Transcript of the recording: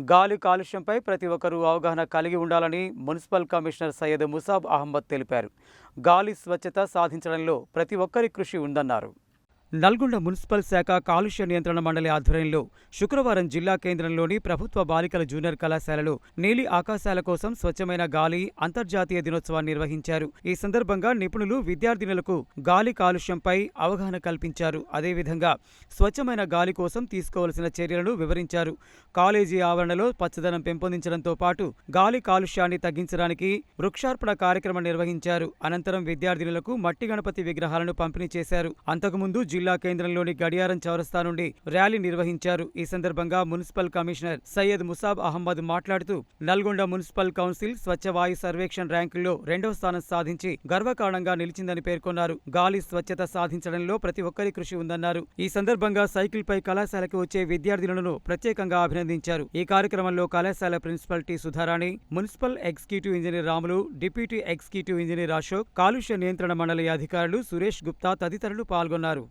గాలి కాలుష్యంపై ప్రతి ఒక్కరూ అవగాహన కలిగి ఉండాలని మున్సిపల్ కమిషనర్ సయ్యద్ ముసాబ్ అహ్మద్ తెలిపారు. గాలి స్వచ్ఛత సాధించడంలో ప్రతి ఒక్కరి కృషి ఉందన్నారు. నల్గొండ మున్సిపల్ శాఖ కాలుష్య నియంత్రణ మండలి ఆధ్వర్యంలో శుక్రవారం జిల్లా కేంద్రంలోని ప్రభుత్వ బాలికల జూనియర్ కళాశాలలో నీలి ఆకాశాల కోసం స్వచ్ఛమైన గాలి అంతర్జాతీయ దినోత్సవాన్ని నిర్వహించారు. ఈ సందర్భంగా నిపుణులు విద్యార్థినులకు గాలి కాలుష్యంపై అవగాహన కల్పించారు. అదేవిధంగా స్వచ్ఛమైన గాలి కోసం తీసుకోవలసిన చర్యలను వివరించారు. కాలేజీ ఆవరణలో పచ్చదనం పెంపొందించడంతో పాటు గాలి కాలుష్యాన్ని తగ్గించడానికి వృక్షార్పణ కార్యక్రమం నిర్వహించారు. అనంతరం విద్యార్థినులకు మట్టి గణపతి విగ్రహాలను పంపిణీ చేశారు. అంతకుముందు జిల్లా కేంద్రంలోని గడియారం చౌరస్తా నుండి ర్యాలీ నిర్వహించారు. ఈ సందర్భంగా మున్సిపల్ కమిషనర్ సయ్యద్ ముసాబ్ అహ్మద్ మాట్లాడుతూ నల్గొండ మున్సిపల్ కౌన్సిల్ స్వచ్ఛ వాయు సర్వేక్షణ్ ర్యాంకుల్లో రెండవ స్థానం సాధించి గర్వకారణంగా నిలిచిందని పేర్కొన్నారు. గాలి స్వచ్ఛత సాధించడంలో ప్రతి ఒక్కరి కృషి ఉందన్నారు. ఈ సందర్భంగా సైకిల్పై కళాశాలకు వచ్చే విద్యార్థినులను ప్రత్యేకంగా అభినందించారు. ఈ కార్యక్రమంలో కళాశాల principal T Sudharani municipal executive engineer Ramulu deputy executive engineer Ashok కాలుష్య నియంత్రణ మండలి అధికారులు సురేష్ గుప్తా తదితరులు పాల్గొన్నారు.